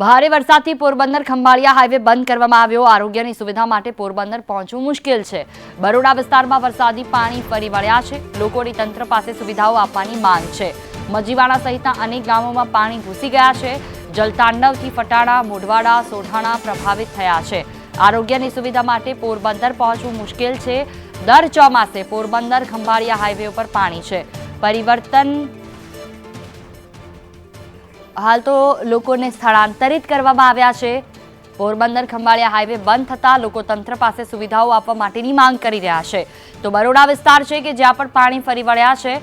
ભારે વરસાદથી પોરબંદર ખંભાળિયા હાઈવે બંધ કરવામાં આવ્યો. આરોગ્યની સુવિધા માટે પોરબંદર પહોંચવું મુશ્કેલ છે. બરોડા વિસ્તારમાં વરસાદી પાણી ફરી વળ્યા છે. લોકોની તંત્ર પાસે સુવિધાઓ આપવાની માંગ છે. મજીવાડા સહિતના અનેક ગામોમાં પાણી ઘૂસી ગયા છે. જલતાંડવથી ફટાડા, મોઢવાડા, સોઢાણા પ્રભાવિત થયા છે. આરોગ્યની સુવિધા માટે પોરબંદર પહોંચવું મુશ્કેલ છે. દર ચોમાસે પોરબંદર ખંભાળિયા હાઈવે ઉપર પાણી છે. પરિવર્તન હાલ તો લોકોને સ્થળાંતરિત કરવામાં આવ્યા છે. પોરબંદર ખંભાળિયા હાઈવે બંધ થતાં લોકો તંત્ર પાસે સુવિધાઓ આપવા માટેની માંગ કરી રહ્યા છે. તો બરોડા વિસ્તાર છે કે જ્યાં પણ પાણી ફરી વળ્યા છે?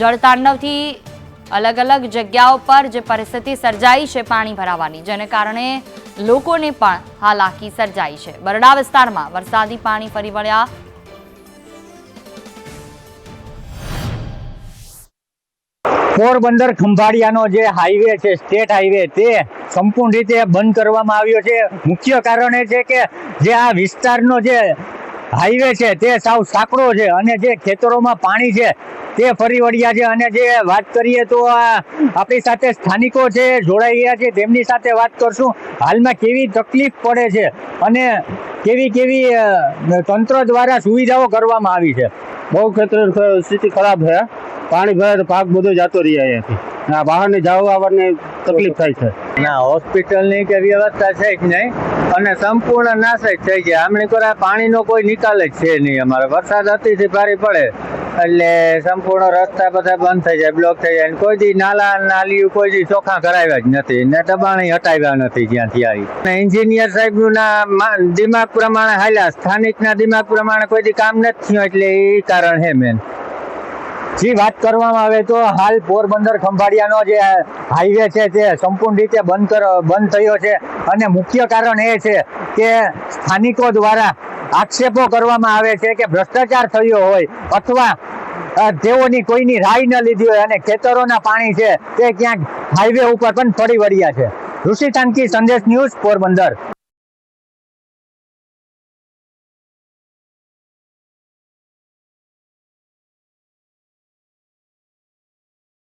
જળતાંડવથી અલગ અલગ જગ્યાઓ પર જે પરિસ્થિતિ સર્જાઈ છે પાણી ભરાવાની, જેને કારણે લોકોને પણ હાલાકી સર્જાઈ છે. બરડા વિસ્તારમાં વરસાદી પાણી ફરી વળ્યા પોરબંદર ખંભાળિયાનો જે હાઈવે છે સ્ટેટ હાઈવે તે સંપૂર્ણ રીતે બંધ કરવામાં આવ્યો છે. મુખ્ય કારણ એ છે કે જે આ વિસ્તારનો જે હાઈવે છે, તે સાવ સાંકડો છે અને જે ખેતરોમાં પાણી છે, તે ફરી વળ્યા છે. અને જે વાત કરીએ તો આ આપણી સાથે સ્થાનિકો છે જોડાઈ ગયા છે, તેમની સાથે વાત કરશું. હાલમાં કેવી તકલીફ પડે છે અને કેવી કેવી તંત્ર દ્વારા સુવિધાઓ કરવામાં આવી છે? બહુ ખેતર સ્થિતિ ખરાબ છે. પાણી ભરાય તો પાક બધો જતો રહે અહીંયાથી. આ બહારની જવા આવવાની તકલીફ થાય છે. ના હોસ્પિટલની કે વ્યવસ્થા છે જ નહીં. અને સંપૂર્ણ નાશ જ થઈ ગયા. કોરા પાણીનો કોઈ નિકાલ જ છે નહીં અમારે. વરસાદ અતિથી ભારે પડે. એટલે સંપૂર્ણ રસ્તા બધા બંધ થઈ જાય બ્લોક થઈ જાય. કોઈ દી નાલા નાલીઓ, કોઈ દી ચોખ્ખા કરાવ્યા જ નથી. ને દબાણ હટાવ્યા નથી જ્યાંથી આવી. એન્જિનિયર સાહેબનું ના દિમાગ પ્રમાણે હાલ્યા. સ્થાનિકના દિમાગ પ્રમાણે કોઈ દી કામ નથી થયું, એટલે એ કારણ છે મેન જી, વાત કરવામાં આવે તો હાલ પોરબંદર ખંભાળિયાનો જે હાઈવે છે તે સંપૂર્ણ રીતે બંધ બંધ થયો છે. અને મુખ્ય કારણ એ છે કે સ્થાનિકો દ્વારા આક્ષેપો કરવામાં આવે છે કે ભ્રષ્ટાચાર થયો હોય અથવા તેઓની કોઈની રાય ન લીધી હોય અને ખેતરોના પાણી છે તે ક્યાંક હાઈવે ઉપર પણ ફરી વળ્યા છે. ઋષિ ટાંકી સંદેશ ન્યૂઝ પોરબંદર.